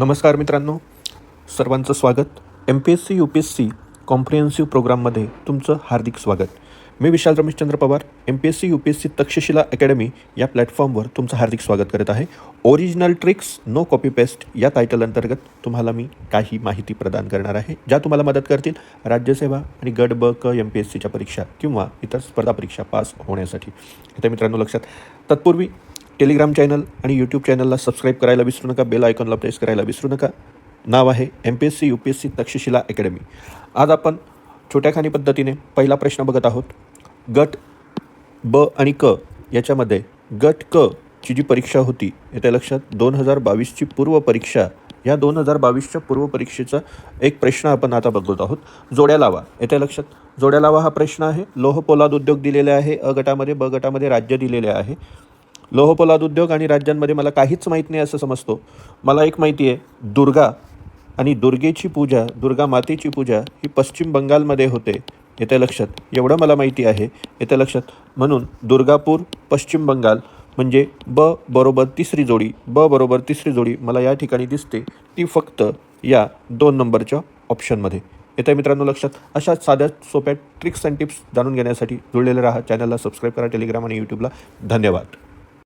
नमस्कार मित्रांनो. सर्वांचं स्वागत. M P S C U P S C comprehensive प्रोग्राममध्ये तुमचं हार्दिक स्वागत. मी Vishal Rameshchandra Pawar M P S C U P S C Takshashila academy या प्लॅटफॉर्मवर तुमचं हार्दिक स्वागत करत आहे. Original tricks no copy paste या टायटल अंतर्गत तुम्हाला मी काही माहिती प्रदान करणार आहे ज्या तुम्हाला मदत करतील राज्यसेवा आणि गट ब क एम पी एस सीच्या परीक्षा किंवा इतर स्पर्धा परीक्षा पास होण्यासाठी. इथे मित्रांनो लक्षात. तत्पूर्वी टेलिग्राम चॅनल आणि यूट्यूब चॅनलला सबस्क्राईब करायला विसरू नका बेल आयकॉनला प्रेस करायला विसरू नका. नाव आहे M P S C U P S C Takshashila academy आज आपण छोट्या खाणी पद्धतीने पहिला प्रश्न बघत आहोत. गट ब आणि क याच्यामध्ये गट क ची जी परीक्षा होती येत्या लक्षात दोन हजार बावीसची पूर्व परीक्षा या दोन हजार बावीसच्या पूर्व परीक्षेचा एक प्रश्न आपण आता बघत आहोत. जोड्या लावा. येत्या लक्षात जोड्या लावा हा प्रश्न आहे. लोह पोलाद उद्योग दिलेले आहे अ गटामध्ये ब गटामध्ये राज्य दिलेले आहे. लोहपोलाद उद्योग आणि राज्यांमध्ये मला काहीच माहीत नाही असं समजतो. मला एक माहिती आहे दुर्गा आणि दुर्गेची पूजा दुर्गा मातेची पूजा ही पश्चिम बंगालमध्ये होते. येत्या लक्षात. एवढं मला माहिती आहे. येत्या लक्षात. म्हणून दुर्गापूर पश्चिम बंगाल म्हणजे ब बरोबर तिसरी जोडी ब बरोबर तिसरी जोडी मला या ठिकाणी दिसते. ती फक्त या दोन नंबरच्या ऑप्शनमध्ये. येत्या मित्रांनो लक्षात. अशा साध्या सोप्या ट्रिक्स अँड टिप्स जाणून घेण्यासाठी जुळलेले राहा. चॅनलला सबस्क्राईब करा. टेलिग्राम आणि यूट्यूबला धन्यवाद.